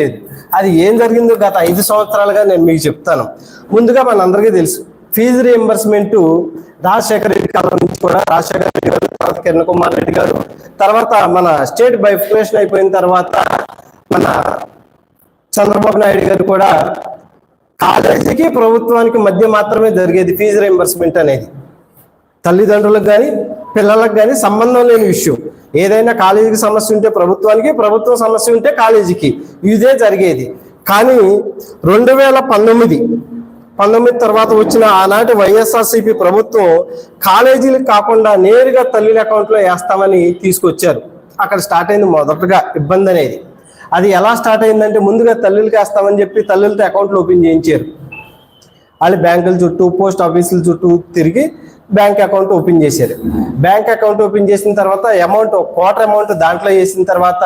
లేదు. అది ఏం జరిగిందో గత ఐదు సంవత్సరాలుగా నేను మీకు చెప్తాను. ముందుగా మనందరికీ తెలుసు ఫీజు రియంబర్స్మెంట్ రాజశేఖర రెడ్డి కాలం నుంచి కూడా రాజశేఖర రెడ్డి గారు తర్వాత కిరణ్ కుమార్ రెడ్డి గారు తర్వాత మన స్టేట్ బైఫికేషన్ అయిపోయిన తర్వాత మన చంద్రబాబు నాయుడు గారు కూడా కాలేజీకి ప్రభుత్వానికి మధ్య మాత్రమే జరిగేది ఫీజు రియంబర్స్మెంట్ అనేది. తల్లిదండ్రులకు కానీ పిల్లలకు కానీ సంబంధం లేని విషయం. ఏదైనా కాలేజీకి సమస్య ఉంటే ప్రభుత్వానికి ప్రభుత్వం సమస్య ఉంటే కాలేజీకి. ఇదే జరిగేది. కానీ రెండు వేల పంతొమ్మిది పంతొమ్మిది తర్వాత వచ్చిన ఆనాటి వైఎస్ఆర్సీపీ ప్రభుత్వం కాలేజీలకు కాకుండా నేరుగా తల్లుల అకౌంట్లో వేస్తామని తీసుకొచ్చారు. అక్కడ స్టార్ట్ అయింది మొదటగా ఇబ్బంది అనేది. అది ఎలా స్టార్ట్ అయిందంటే ముందుగా తల్లులకి వేస్తామని చెప్పి తల్లులతో అకౌంట్లు ఓపెన్ చేయించారు. వాళ్ళు బ్యాంకుల చుట్టూ పోస్ట్ ఆఫీసుల చుట్టూ తిరిగి బ్యాంక్ అకౌంట్ ఓపెన్ చేశారు. బ్యాంక్ అకౌంట్ ఓపెన్ చేసిన తర్వాత అమౌంట్ క్వార్టర్ అమౌంట్ దాంట్లో వేసిన తర్వాత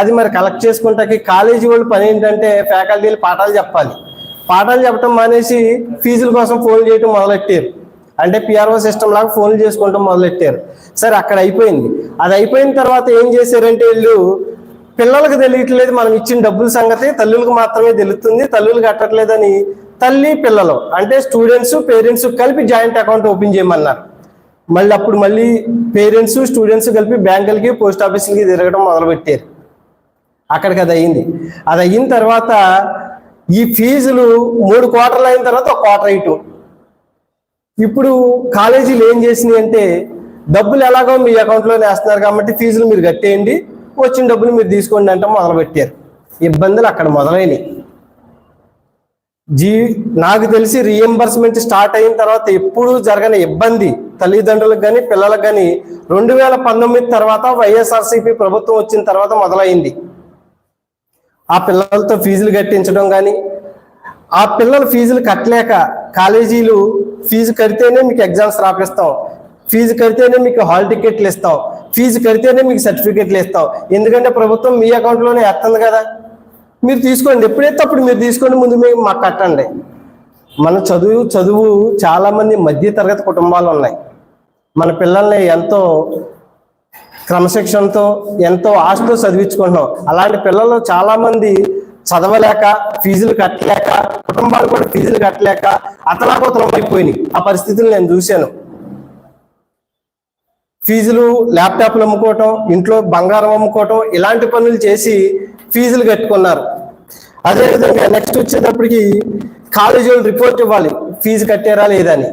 అది మరి కలెక్ట్ చేసుకుంటాకి కాలేజీ వాళ్ళు పని ఏంటంటే ఫ్యాకల్టీలు పాఠాలు చెప్పాలి. పాఠాలు చెప్పడం మానేసి ఫీజుల కోసం ఫోన్ చేయడం మొదలెట్టారు. అంటే పిఆర్ఓ సిస్టమ్ లాగా ఫోన్లు చేసుకుంటాం మొదలెట్టారు. సరే అక్కడ అయిపోయింది. అది అయిపోయిన తర్వాత ఏం చేశారంటే వీళ్ళు పిల్లలకు తెలియట్లేదు మనం ఇచ్చిన డబ్బుల సంగతి తల్లులకు మాత్రమే తెలుస్తుంది తల్లులు కట్టట్లేదని తల్లి పిల్లలు అంటే స్టూడెంట్స్ పేరెంట్స్ కలిపి జాయింట్ అకౌంట్ ఓపెన్ చేయమన్నారు. మళ్ళీ అప్పుడు మళ్ళీ పేరెంట్స్ స్టూడెంట్స్ కలిపి బ్యాంకులకి పోస్ట్ ఆఫీసులకి తిరగడం మొదలుపెట్టారు. అక్కడికి అది అయింది అది అయిన తర్వాత ఈ ఫీజులు మూడు క్వార్టర్లు అయిన తర్వాత ఒక క్వార్టర్ ఇటు. ఇప్పుడు కాలేజీలు ఏం చేసినాయి అంటే డబ్బులు ఎలాగో మీ అకౌంట్లోనే వేస్తున్నారు కాబట్టి ఫీజులు మీరు కట్టేయండి వచ్చిన డబ్బులు మీరు తీసుకోండి అంటే మొదలుపెట్టారు. ఇబ్బందులు అక్కడ మొదలైనవి జీ నాకు తెలిసి రియంబర్స్మెంట్ స్టార్ట్ అయిన తర్వాత ఎప్పుడూ జరగని ఇబ్బంది. తల్లిదండ్రులకు కానీ పిల్లలకు కానీ రెండు వేల పంతొమ్మిది తర్వాత వైఎస్ఆర్సీపీ ప్రభుత్వం వచ్చిన తర్వాత మొదలైంది. ఆ పిల్లలతో ఫీజులు కట్టించడం కానీ ఆ పిల్లలు ఫీజులు కట్టలేక కాలేజీలు ఫీజు కడితేనే మీకు ఎగ్జామ్స్ రాపిస్తాం. ఫీజు కడితేనే మీకు హాల్ టికెట్లు ఇస్తాం. ఫీజు కడితేనే మీకు సర్టిఫికెట్లు ఇస్తాం. ఎందుకంటే ప్రభుత్వం మీ అకౌంట్లోనే వేస్తుంది కదా. మీరు తీసుకోండి. ఎప్పుడైతే అప్పుడు మీరు తీసుకోండి ముందు మేము మాకు కట్టండి. మన చదువు చదువు చాలా మంది మధ్య తరగతి కుటుంబాలు ఉన్నాయి. మన పిల్లల్ని ఎంతో క్రమశిక్షణతో ఎంతో ఆశతో చదివించుకుంటున్నాం. అలాంటి పిల్లలు చాలామంది చదవలేక ఫీజులు కట్టలేక కుటుంబాలు కూడా ఫీజులు కట్టలేక అతలాకుతలం అయిపోయినాయి. ఆ పరిస్థితులు నేను చూశాను. ఫీజులు ల్యాప్టాప్లు అమ్ముకోవటం ఇంట్లో బంగారం అమ్ముకోవటం ఇలాంటి పనులు చేసి ఫీజులు కట్టుకున్నారు. అదేవిధంగా నెక్స్ట్ వచ్చేటప్పటికి కాలేజీ వాళ్ళు రిపోర్ట్ ఇవ్వాలి. ఫీజు కట్టారా లేదని.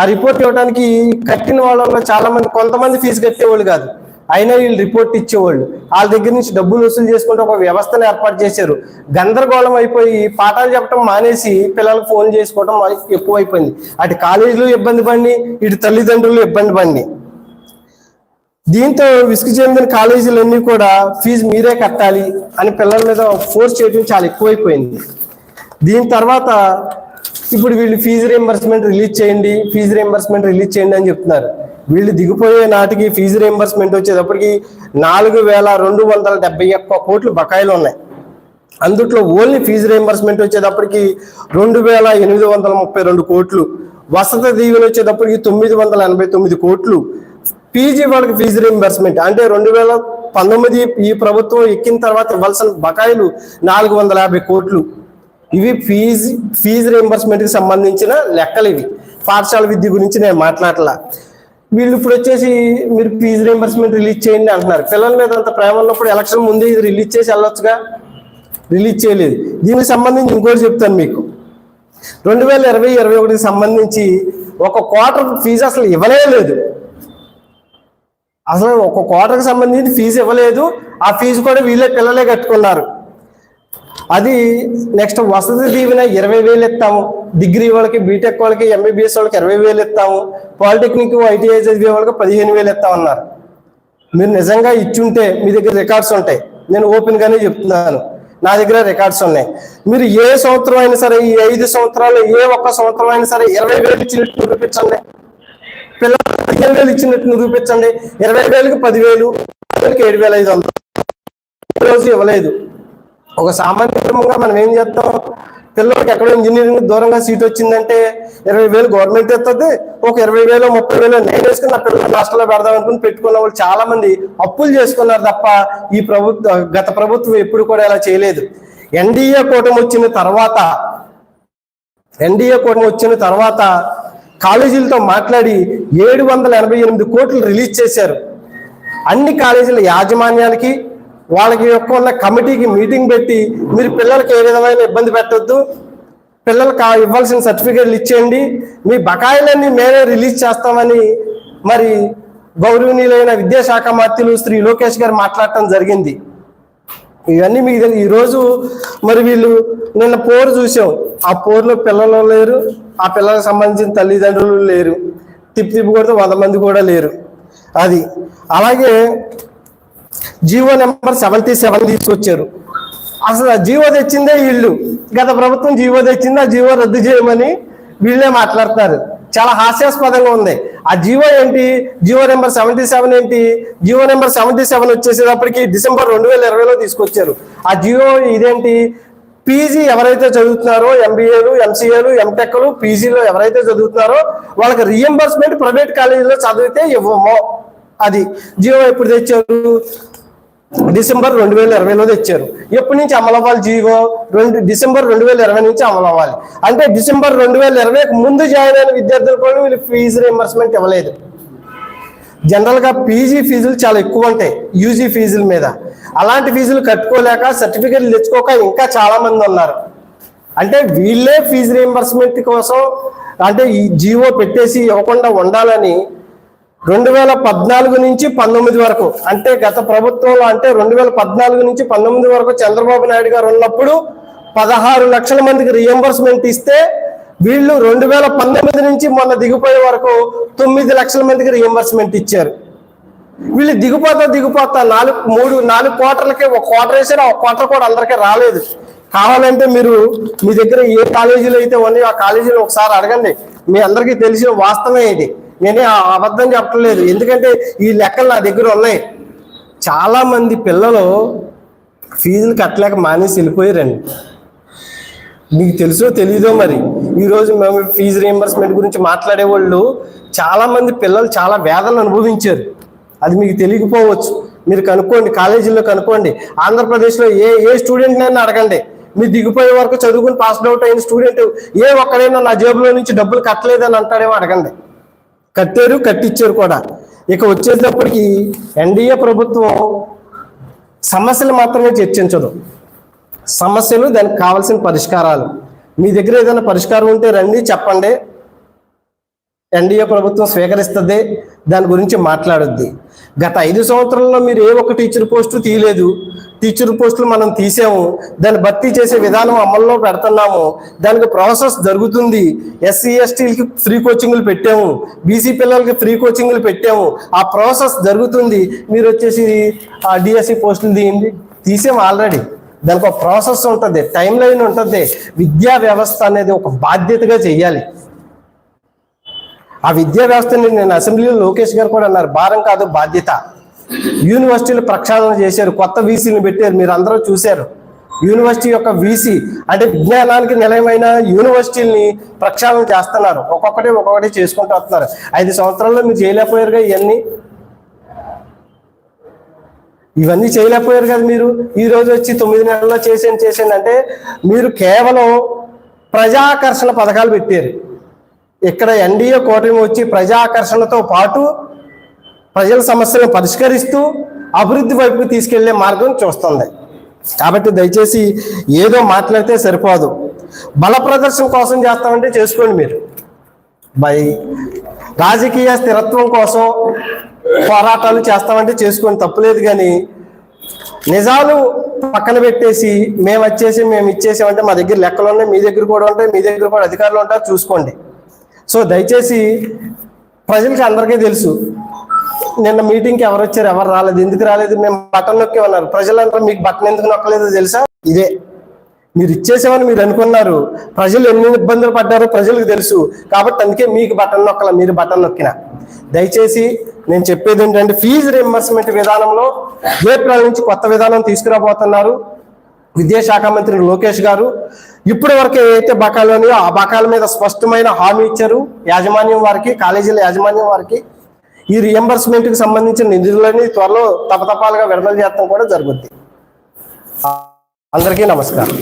ఆ రిపోర్ట్ ఇవ్వడానికి కట్టిన వాళ్ళలో చాలా మంది కొంతమంది ఫీజు కట్టేవాళ్ళు కాదు. అయినా వీళ్ళు రిపోర్ట్ ఇచ్చేవాళ్ళు. వాళ్ళ దగ్గర నుంచి డబ్బులు వసూలు చేసుకుంటే ఒక వ్యవస్థను ఏర్పాటు చేశారు. గందరగోళం అయిపోయి పాఠాలు చెప్పడం మానేసి పిల్లలకు ఫోన్ చేసుకోవడం ఎక్కువైపోయింది. అటు కాలేజీలు ఇబ్బంది పడి ఇటు తల్లిదండ్రులు ఇబ్బంది పడి. దీంతో విసుగు చెందిన కాలేజీలన్నీ కూడా ఫీజు మీరే కట్టాలి అని పిల్లల మీద ఫోర్స్ చేయడం చాలా ఎక్కువైపోయింది. దీని తర్వాత ఇప్పుడు వీళ్ళు ఫీజు రియంబర్స్మెంట్ రిలీజ్ చేయండి ఫీజు రియంబర్స్మెంట్ రిలీజ్ చేయండి అని చెప్తున్నారు. వీళ్ళు దిగిపోయే నాటికి ఫీజు రియంబర్స్మెంట్ వచ్చేటప్పటికి నాలుగు వేల రెండు వందల డెబ్బై ఒక్క కోట్లు బకాయిలు ఉన్నాయి. అందుట్లో ఓన్లీ ఫీజు రియంబర్స్మెంట్ వచ్చేటప్పటికి రెండు వేల ఎనిమిది వందల ముప్పై రెండు కోట్లు వసతి దీవెన వచ్చేటప్పటికి తొమ్మిది వందల ఎనభై తొమ్మిది కోట్లు పీజీ వాళ్ళకి ఫీజు రియంబర్స్మెంట్ అంటే రెండు వేల పంతొమ్మిది ఈ ప్రభుత్వం ఎక్కిన తర్వాత ఇవ్వాల్సిన బకాయిలు నాలుగు వందల యాభై కోట్లు. ఇవి ఫీజు ఫీజు రియంబర్స్మెంట్కి సంబంధించిన లెక్కలు ఇవి. పాఠశాల విద్య గురించి నేను మాట్లాడలా. వీళ్ళు ఇప్పుడు వచ్చేసి మీరు ఫీజు రియంబర్స్మెంట్ రిలీజ్ చేయండి అంటున్నారు. పిల్లల మీద అంత ప్రేమ ఉన్నప్పుడు ఎలక్షన్ ముందే ఇది రిలీజ్ చేసి వెళ్ళొచ్చుగా? రిలీజ్ చేయలేదు. దీనికి సంబంధించి ఇంకోటి చెప్తాను మీకు. రెండు వేల ఇరవై ఇరవై ఒకటికి సంబంధించి ఒక క్వార్టర్ ఫీజు అసలు ఇవ్వలే లేదు. అసలు ఒక క్వార్టర్కి సంబంధించి ఫీజు ఇవ్వలేదు. ఆ ఫీజు కూడా వీళ్ళే పిల్లలే కట్టుకున్నారు. అది నెక్స్ట్ వసతి దీవెన ఇరవై వేలు ఇస్తాము. డిగ్రీ వాళ్ళకి బీటెక్ వాళ్ళకి ఎంబీబీఎస్ వాళ్ళకి ఇరవై వేలు ఇస్తాము. పాలిటెక్నిక్ ఐటీఐ చదివే వాళ్ళకి పదిహేను వేలు ఇస్తామన్నారు మీరు నిజంగా ఇచ్చుంటే మీ దగ్గర రికార్డ్స్ ఉంటాయి. నేను ఓపెన్గానే చెప్తున్నాను. నా దగ్గర రికార్డ్స్ ఉన్నాయి. మీరు ఏ సంవత్సరం అయినా సరే ఈ ఐదు సంవత్సరాలు ఏ ఒక్క సంవత్సరం అయినా సరే ఇరవై వేలు ఇచ్చినట్టు నిరూపించండి పిల్లలు పదిహేను వేలు ఇచ్చినట్టు నిరూపించండి ఇరవై వేలకు పదివేలు వేలకి ఏడు వేల ఐదు వందలు. రోజు ఇవ్వలేదు. ఒక సామాన్య కుటుంబంగా మనం ఏం చేస్తాం? పిల్లలకి ఎక్కడో ఇంజనీరింగ్ దూరంగా సీట్ వచ్చిందంటే ఇరవై వేలు గవర్నమెంట్ ఇస్తుంది ఒక ఇరవై వేలు ముప్పై వేలు నేను వేసుకుని నా పిల్లలు హాస్టల్లో పెడదాం అనుకుని పెట్టుకున్న వాళ్ళు చాలా మంది అప్పులు చేసుకున్నారు తప్ప ఈ ప్రభుత్వ గత ప్రభుత్వం ఎప్పుడు కూడా ఇలా చేయలేదు. ఎన్డీఏ కూటమి వచ్చిన తర్వాత ఎన్డీఏ కూటమి వచ్చిన తర్వాత కాలేజీలతో మాట్లాడి ఏడు వందల ఎనభై ఎనిమిది కోట్లు రిలీజ్ చేశారు. అన్ని కాలేజీల యాజమాన్యాలకి వాళ్ళకి యొక్క ఉన్న కమిటీకి మీటింగ్ పెట్టి మీరు పిల్లలకి ఏ విధమైన ఇబ్బంది పెట్టొద్దు పిల్లలకు ఇవ్వాల్సిన సర్టిఫికేట్లు ఇచ్చేయండి మీ బకాయిలన్నీ మేమే రిలీజ్ చేస్తామని మరి గౌరవనీయులైన విద్యాశాఖ మంత్రులు శ్రీ లోకేష్ గారు మాట్లాడటం జరిగింది. ఇవన్నీ మీకు ఈరోజు మరి వీళ్ళు నిన్న పోరు చూసాం. ఆ పోరులో పిల్లలు లేరు ఆ పిల్లలకు సంబంధించిన తల్లిదండ్రులు లేరు. తిప్పి తిప్పి కొడితే వంద మంది కూడా లేరు. అది. అలాగే జీవో నెంబర్ సెవెంటీ సెవెన్ తీసుకొచ్చారు. అసలు ఆ జీవో తెచ్చిందే వీళ్ళు గత ప్రభుత్వం జీవో తెచ్చింది ఆ జీవో రద్దు చేయమని వీళ్ళే మాట్లాడతారు చాలా హాస్యాస్పదంగా ఉంది. ఆ జీవో ఏంటి? జీవో నెంబర్ సెవెంటీ సెవెన్ ఏంటి? జీవో నెంబర్ సెవెంటీ సెవెన్ వచ్చేసేటప్పటికి డిసెంబర్ రెండు వేల ఇరవైలో తీసుకొచ్చారు. ఆ జీవో ఇదేంటి? పీజీ ఎవరైతే చదువుతున్నారో ఎంబీఏలు ఎంసీఏలు ఎంటెక్లు పీజీలో ఎవరైతే చదువుతున్నారో వాళ్ళకి రియంబర్స్మెంట్ ప్రైవేట్ కాలేజీలో చదివితే ఇవ్వము. అది జియో ఎప్పుడు తెచ్చారు? డిసెంబర్ రెండు వేల ఇరవైలో తెచ్చారు. ఎప్పటి నుంచి అమలు అవ్వాలి జీవో రెండు డిసెంబర్ రెండు వేల ఇరవై నుంచి అమలు అవ్వాలి. అంటే డిసెంబర్ రెండు వేల ఇరవైకి ముందు జాయిన్ అయిన విద్యార్థులు కూడా వీళ్ళు ఫీజు రియంబర్స్మెంట్ ఇవ్వలేదు. జనరల్గా పీజీ ఫీజులు చాలా ఎక్కువ ఉంటాయి యూజీ ఫీజుల మీద. అలాంటి ఫీజులు కట్టుకోలేక సర్టిఫికెట్లు తెచ్చుకోక ఇంకా చాలా మంది ఉన్నారు. అంటే వీళ్ళే ఫీజు రియంబర్స్మెంట్ కోసం అంటే ఈ జీవో పెట్టేసి ఇవ్వకుండా ఉండాలని రెండు వేల పద్నాలుగు నుంచి పంతొమ్మిది వరకు అంటే గత ప్రభుత్వంలో అంటే రెండు వేల పద్నాలుగు నుంచి పంతొమ్మిది వరకు చంద్రబాబు నాయుడు గారు ఉన్నప్పుడు పదహారు లక్షల మందికి రియంబర్స్మెంట్ ఇస్తే వీళ్ళు రెండు వేల పంతొమ్మిది నుంచి మొన్న దిగిపోయే వరకు తొమ్మిది లక్షల మందికి రియంబర్స్మెంట్ ఇచ్చారు. వీళ్ళు దిగిపోతా దిగిపోతా నాలుగు మూడు నాలుగు క్వార్టర్లకి ఒక క్వార్టర్ వేసారు ఒక క్వార్టర్ కూడా అందరికీ రాలేదు. కావాలంటే మీరు మీ దగ్గర ఏ కాలేజీలో అయితే ఉన్నాయో ఆ కాలేజీలో ఒకసారి అడగండి. మీ అందరికీ తెలిసిన వాస్తవమే ఇది. నేనే అబద్ధం చెప్పట్లేదు. ఎందుకంటే ఈ లెక్కలు నా దగ్గర ఉన్నాయి. చాలా మంది పిల్లలు ఫీజులు కట్టలేక మానేసి వెళ్ళిపోయారండి. మీకు తెలుసో తెలీదో మరి. ఈరోజు మేము ఫీజు రియంబర్స్మెంట్ గురించి మాట్లాడే వాళ్ళు పిల్లలు చాలా వేదన అనుభవించారు. అది మీకు తెలియకపోవచ్చు. మీరు కనుక్కోండి కాలేజీలో కనుక్కోండి. ఆంధ్రప్రదేశ్లో ఏ ఏ స్టూడెంట్నైనా అడగండి. మీరు దిగిపోయే వరకు చదువుకుని పాస్ అవుట్ అయిన స్టూడెంట్ ఏ ఒక్కడైనా నా జేబులో నుంచి డబ్బులు కట్టలేదని అంటాడేమో అడగండి. కట్టారు కట్టించారు కూడా. ఇక వచ్చేటప్పటికి ఎన్డీఏ ప్రభుత్వం సమస్యలు మాత్రమే చర్చించదు. సమస్యలు దానికి కావాల్సిన పరిష్కారాలు. మీ దగ్గర ఏదైనా పరిష్కారం ఉంటే రండి చెప్పండి. ఎన్డీఏ ప్రభుత్వం స్వీకరిస్తుంది దాని గురించి మాట్లాడుద్ది. గత ఐదు సంవత్సరాల్లో మీరు ఏ ఒక్క టీచర్ పోస్టు తీయలేదు. టీచర్ పోస్టులు మనం తీసాము. దాన్ని భర్తీ చేసే విధానం అమల్లో పెడుతున్నాము. దానికి ప్రాసెస్ జరుగుతుంది. ఎస్సీ ఎస్టీలకి ఫ్రీ కోచింగ్లు పెట్టాము. బీసీ పిల్లలకి ఫ్రీ కోచింగ్లు పెట్టాము. ఆ ప్రాసెస్ జరుగుతుంది. మీరు వచ్చేసి ఆ డిఎస్సి పోస్టులు తీయండి. తీసాము ఆల్రెడీ. దానికి ఒక ప్రాసెస్ ఉంటుంది. టైం లైన్ ఉంటుంది. విద్యా వ్యవస్థ అనేది ఒక బాధ్యతగా చేయాలి. ఆ విద్యా వ్యవస్థని నేను అసెంబ్లీలో లోకేష్ గారు కూడా అన్నారు భారం కాదు బాధ్యత. యూనివర్సిటీలు ప్రక్షాళన చేశారు కొత్త వీసీని పెట్టారు మీరు అందరూ చూశారు. యూనివర్సిటీ యొక్క వీసీ అంటే విజ్ఞానానికి నిలయమైన యూనివర్సిటీలని ప్రక్షాళన చేస్తున్నారు. ఒక్కొక్కటి ఒక్కొక్కటి చేసుకుంటూ వస్తున్నారు. ఐదు సంవత్సరాల్లో మీరు చేయలేకపోయారుగా ఇవన్నీ? ఇవన్నీ చేయలేకపోయారు కదా మీరు? ఈ రోజు వచ్చి తొమ్మిది నెలల్లో చేసేయండి చేసేయండి అంటే మీరు కేవలం ప్రజాకర్షణ పథకాలు పెట్టారు. ఇక్కడ ఎన్డీఏ కూటమి వచ్చి ప్రజాకర్షణతో పాటు ప్రజల సమస్యలను పరిష్కరిస్తూ అభివృద్ధి వైపుకు తీసుకెళ్ళే మార్గం చూస్తుంది. కాబట్టి దయచేసి ఏదో మాట్లాడితే సరిపోదు. బల ప్రదర్శన కోసం చేస్తామంటే చేసుకోండి మీరు. బై రాజకీయ స్థిరత్వం కోసం పోరాటాలు చేస్తామంటే చేసుకోండి. తప్పులేదు కానీ నిజాలు పక్కన పెట్టేసి మేము వచ్చేసి మేము ఇచ్చేసామంటే మా దగ్గర లెక్కలు ఉన్నాయి మీ దగ్గర కూడా ఉంటాయి మీ దగ్గర కూడా అధికారులు ఉంటారు చూసుకోండి. సో దయచేసి ప్రజలకి అందరికీ తెలుసు నిన్న మీటింగ్కి ఎవరు వచ్చారు ఎవరు రాలేదు ఎందుకు రాలేదు మేము బటన్ నొక్కి ఉన్నారు ప్రజలంతా మీకు బటన్ ఎందుకు నొక్కలేదో తెలుసా? ఇదే. మీరు ఇచ్చేసామని మీరు అనుకున్నారు. ప్రజలు ఎన్ని ఇబ్బందులు పడ్డారో ప్రజలకు తెలుసు. కాబట్టి అందుకే మీకు బటన్ నొక్కల మీరు బటన్ నొక్కిన. దయచేసి నేను చెప్పేది ఏంటంటే ఫీజు రియంబర్స్మెంట్ విధానంలో ఏప్రిల్ నుంచి కొత్త విధానం తీసుకురాబోతున్నారు విద్యాశాఖ మంత్రి లోకేష్ గారు. ఇప్పటి వరకు ఏదైతే బకాయిలు ఉన్నాయో ఆ బకాయిల మీద స్పష్టమైన హామీ ఇచ్చారు యాజమాన్యం వారికి కాలేజీల యాజమాన్యం వారికి. ఈ రియంబర్స్మెంట్కి సంబంధించిన నిధులని త్వరలో తపతపాలుగా విడుదల చేస్తాం కూడా జరుగుద్ది. అందరికీ నమస్కారం.